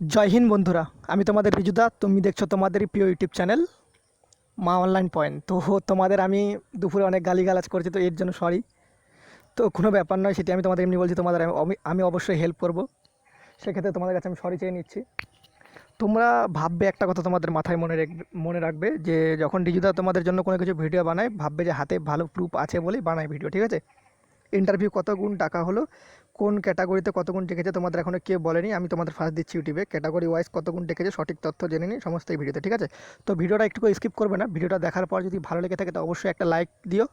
জয় হিন্দ বন্ধুরা, আমি তোমাদের রিজুদা তুমি দেখছ তোমাদেরই প্রিয় YouTube channel Maa online point. তো তোমাদের আমি দুপুরে অনেক গালিগালাজ করেছি, তো এর জন্য সরি তো কোনো ব্যাপার নয় সেটি আমি তোমাদের এমনি বলছি, তোমাদের আমি অবশ্যই হেল্প করব। সেক্ষেত্রে তোমাদের কাছে আমি সরি চেয়ে নিচ্ছি। তোমরা ভাববে একটা কথা তোমাদের মাথায় মনে রাখবে মনে রাখবে, যে যখন রিজুদা তোমাদের জন্য কোনো কিছু ভিডিও বানায়, ভাববে যে হাতে ভালো প্রুফ আছে বলেই বানায় ভিডিও ঠিক আছে? ইন্টারভিউ কত গুণ টাকা হলো, কোন ক্যাটাগরিতে কত গুণ ডেকেছে তোমাদের এখনও কেউ বলেনি, আমি তোমাদের ফার্স্ট দিচ্ছি ইউটিউবে ক্যাটাগরি ওয়াইজ কত গুণ ডেকেছে সঠিক তথ্য জেনে নিই সমস্ত এই ভিডিওতে ঠিক আছে? তো ভিডিওটা একটু স্কিপ করবে না ভিডিওটা দেখার পর যদি ভালো লেগে থাকে তো অবশ্যই একটা লাইক দিও,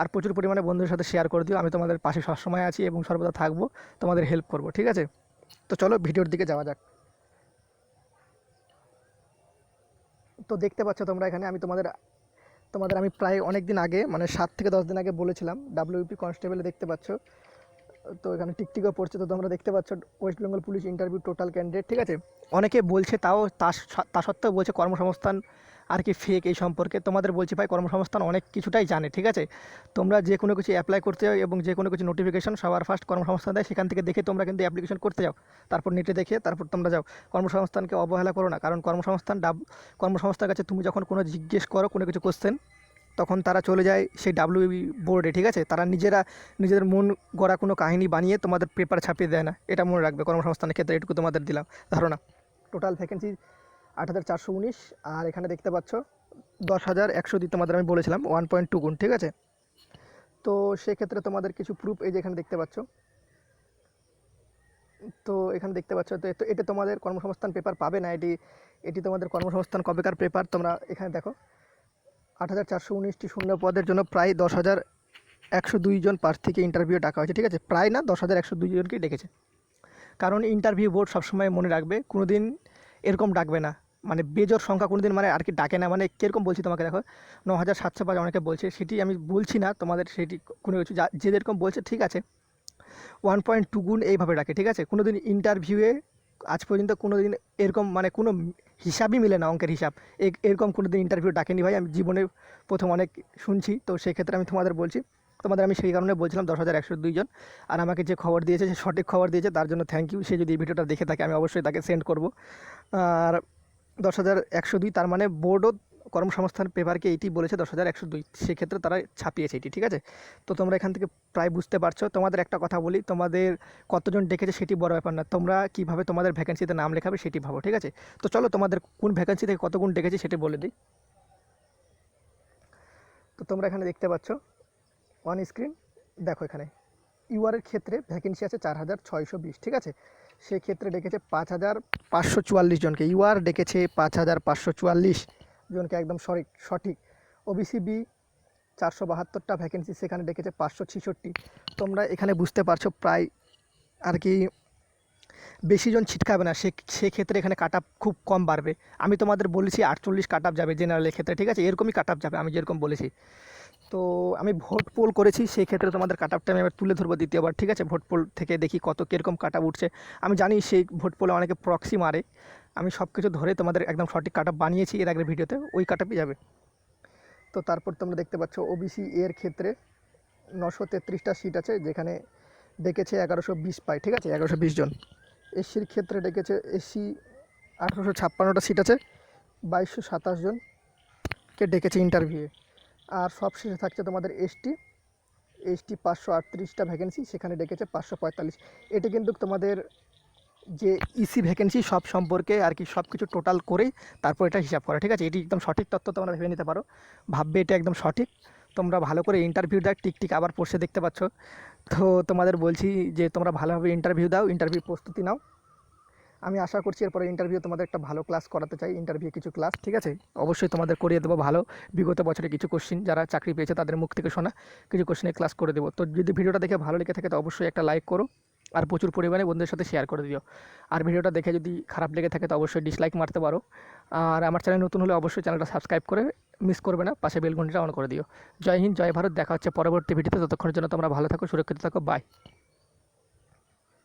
আর প্রচুর পরিমাণে বন্ধুদের সাথে শেয়ার করে দিও, আমি তোমাদের পাশে সবসময় আছি এবং সর্বদা থাকব, তোমাদের হেল্প করব, ঠিক আছে? তো চলো ভিডিওর দিকে যাওয়া যাক। তো দেখতে পাচ্ছ তোমরা এখানে, আমি তোমাদের তোমাদের আমি প্রায় অনেক দিন আগে মানে সাত থেকে দশ দিন আগে বলেছিলাম ডাব্লিউপি কনস্টেবলে দেখতে পাচ্ছ। তো এখানে টিকটিকও পড়ছে, তো তোমরা দেখতে পাচ্ছ West Bengal police interview total candidate ঠিক আছে? অনেকে বলছে তাও, তা সত্ত্বেও বলছে কর্মসংস্থান আর কি ফেক এই সম্পর্কে। তোমাদের বলছি ভাই, কর্মসংস্থান অনেক কিছুটাই জানে, ঠিক আছে? তোমরা যে কোনো কিছু অ্যাপ্লাই করতে যাও এবং যে কোনো কিছু নোটিফিকেশন সবার ফার্স্ট কর্মসংস্থান দেয়, সেখান থেকে দেখে তোমরা কিন্তু অ্যাপ্লিকেশন করতে যাও। তারপর নেটে দেখে তারপর তোমরা যাও। কর্মসংস্থানকে অবহেলা করো না, কারণ কর্মসংস্থান ডাব কর্মসংস্থার কাছে তুমি যখন কোনো জিজ্ঞেস করো, কোনো কিছু কোশ্চেন তখন তারা চলে যায় সেই ডাব্লিউবি বোর্ডে ঠিক আছে? তারা নিজেরা নিজেদের মন গড়া কোনো কাহিনী বানিয়ে তোমাদের পেপার ছাপিয়ে দেয় না। এটা মনে রাখবে, কর্মসংস্থানের ক্ষেত্রে এটুকু তোমাদের দিলাম। ধারণা টোটাল ভ্যাকেন্সি আট হাজার চারশো উনিশ, আর এখানে দেখতে পাচ্ছ দশ হাজার একশো দিয়ে তোমাদের আমি বলেছিলাম ওয়ান পয়েন্ট টু গুণ, ঠিক আছে? তো সেক্ষেত্রে তোমাদের কিছু প্রুফ এই যে এখানে দেখতে পাচ্ছ। তো এখানে দেখতে পাচ্ছ, তো এটা তোমাদের কর্মসংস্থান পেপার পাবে না, এটি এটি তোমাদের কর্মসংস্থান কবেকার পেপার তোমরা এখানে দেখো। আট হাজার চারশো উনিশটি শূন্য পদের জন্য প্রায় দশ হাজার একশো দুই জন প্রার্থীকে ইন্টারভিউ ডাকা হয়েছে। ঠিক আছে? প্রায় না, দশ হাজার একশো দুইজনকেই ডেকেছে। কারণ ইন্টারভিউ বোর্ড সবসময় মনে রাখবে কোনো দিন এরকম ডাকবে না। মানে বেজোর সংখ্যা কোনো দিন মানে আর কি ডাকে না। মানে কীরকম বলছি তোমাকে দেখো ন হাজার সাতশো পাঁচ অনেকে বলছে, সেটি আমি বলছি না, তোমাদের সেটি কোনো কিছু যে যেরকম বলছে, ঠিক আছে। ওয়ান পয়েন্ট টু গুণ এইভাবে ডাকে, ঠিক আছে? কোনো দিন ইন্টারভিউয়ে আজ পর্যন্ত কোনো দিন এরকম মানে কোনো হিসাবই মিলে না অঙ্কের হিসাব। এরকম কোনো দিন ইন্টারভিউ ডাকেনি ভাই, আমি জীবনে প্রথম অনেক শুনছি, তো সেক্ষেত্রে আমি তোমাদের বলছি। তোমাদের আমি সেই কারণে বলছিলাম দশ হাজার একশো দুইজন আর আমাকে যে খবর দিয়েছে, সে সঠিক খবর দিয়েছে, তার জন্য থ্যাংক ইউ সে যদি এই ভিডিওটা দেখে থাকে, আমি অবশ্যই তাকে সেন্ড করব। আর দশ হাজার একশো দুই, তার মানে বোর্ডও কর্মসংস্থান পেপারকে এইটি বলেছে দশ হাজার একশো দুই। সেক্ষেত্রে তারা ছাপিয়েছে এটি, ঠিক আছে? তো তোমরা এখান থেকে প্রায় বুঝতে পারছ। তোমাদের একটা কথা বলি, তোমাদের কতজন ডেকেছে সেটি বড় ব্যাপার না। তোমরা কীভাবে তোমাদের ভ্যাকেন্সিতে নাম লেখাবে সেটি ভাবো, ঠিক আছে? তো চলো তোমাদের কোন ভ্যাকেন্সি থেকে কত গুণ ডেকেছে সেটি বলে দিই। তো তোমরা এখানে দেখতে পাচ্ছ অন স্ক্রিন দেখো এখানে। ইউআরের ক্ষেত্রে ভ্যাকেন্সি আছে চার হাজার ছয়শো বিশ, ঠিক আছে? সেক্ষেত্রে ডেকেছে পাঁচ হাজার পাঁচশো চুয়াল্লিশ জনকে। ইউআর ডেকেছে পাঁচ হাজার পাঁচশো চুয়াল্লিশ। জনকে একদম সঠিক সঠিক। ওবিসি বি চারশো বাহাত্তরটা ভ্যাকেন্সি সেখানে ডেকেছে পাঁচশো ছিষট্টি। তোমরা এখানে বুঝতে পারছ প্রায় আর কি বেশি জন ছিটকাবে না। সে, সেক্ষেত্রে এখানে কাট খুব কম বাড়বে। আমি তোমাদের বলেছি আটচল্লিশ কাট যাবে জেনারেলের ক্ষেত্রে, ঠিক আছে? এরকমই কাট যাবে, আমি যেরকম বলেছি। তো আমি ভোট পোল করেছি সেই ক্ষেত্রে তোমাদের কাট আপটা আমি এবার তুলে ধরবো দ্বিতীয়বার, ঠিক আছে? ভোট পোল থেকে দেখি কত কীরকম কাট উঠছে। আমি জানি সেই ভোট পোলে অনেকে প্রক্সি মারে। আমি সব কিছু ধরে তোমাদের একদম সঠিক কাট বানিয়েছি, এর আগের ভিডিওতে ওই কাট যাবে। তো তারপর তোমরা দেখতে পাচ্ছ ওবিসি এর ক্ষেত্রে নশো তেত্রিশটা সিট আছে, যেখানে ডেকেছে এগারোশো বিশ পাই, ঠিক আছে? এগারোশো বিশ জন। এসসির ক্ষেত্রে ডেকেছে এসসি আঠারোশো ছাপ্পান্নটা সিট আছে, বাইশশো সাতাশ জনকে ডেকেছে ইন্টারভিউয়ে আর সবশেষে থাকছে তোমাদের এসটি। এসটি পাঁচশো আটত্রিশটা ভ্যাকেন্সি সেখানে ডেকেছে পাঁচশো পঁয়তাল্লিশ। এটি কিন্তু তোমাদের যে ইসি ভ্যাকেন্সি সব সম্পর্কে আর কি সব কিছু টোটাল করেই তারপর এটা হিসাব করা, ঠিক আছে? এটি একদম সঠিক তথ্য তোমরা ভেবে নিতে পারো। ভাববে এটা একদম সঠিক। তোমরা ভালো করে ইন্টারভিউ দাও টিকটিক আবার পড়ছে দেখতে পাচ্ছ। তো তোমাদের বলছি যে তোমরা ভালোভাবে ইন্টারভিউ দাও ইন্টারভিউ প্রস্তুতি নাও। আমি আশা করছি এরপরে ইন্টারভিউ তোমাদের একটা ভালো ক্লাস করাতে চাই ইন্টারভিউ কিছু ক্লাস ঠিক আছে? অবশ্যই তোমাদের করিয়ে দেবো ভালো। বিগত বছরে কিছু কোশ্চিন যারা চাকরি পেয়েছে তাদের মুখ থেকে শোনা, কিছু কোশ্চেনের ক্লাস করে দেবো। তো যদি ভিডিওটা দেখে ভালো লেগে থাকে তো অবশ্যই একটা লাইক করো। আর প্রচুর পরিমাণে বন্ধুদের সাথে শেয়ার করে দিও। আর ভিডিওটা দেখে যদি খারাপ লেগে থাকে, তো অবশ্যই ডিসলাইক মারতে পারো। আর আমার চ্যানেল নতুন হলে অবশ্যই চ্যানেলটা সাবস্ক্রাইব করে মিস করবে না, পাশে বেলঘন্টিটা অন করে দিও। জয় হিন্দ, জয় ভারত, দেখা হচ্ছে পরবর্তী ভিডিওতে। ততক্ষণের জন্য তোমরা ভালো থাকো, সুরক্ষিত থাকো বাই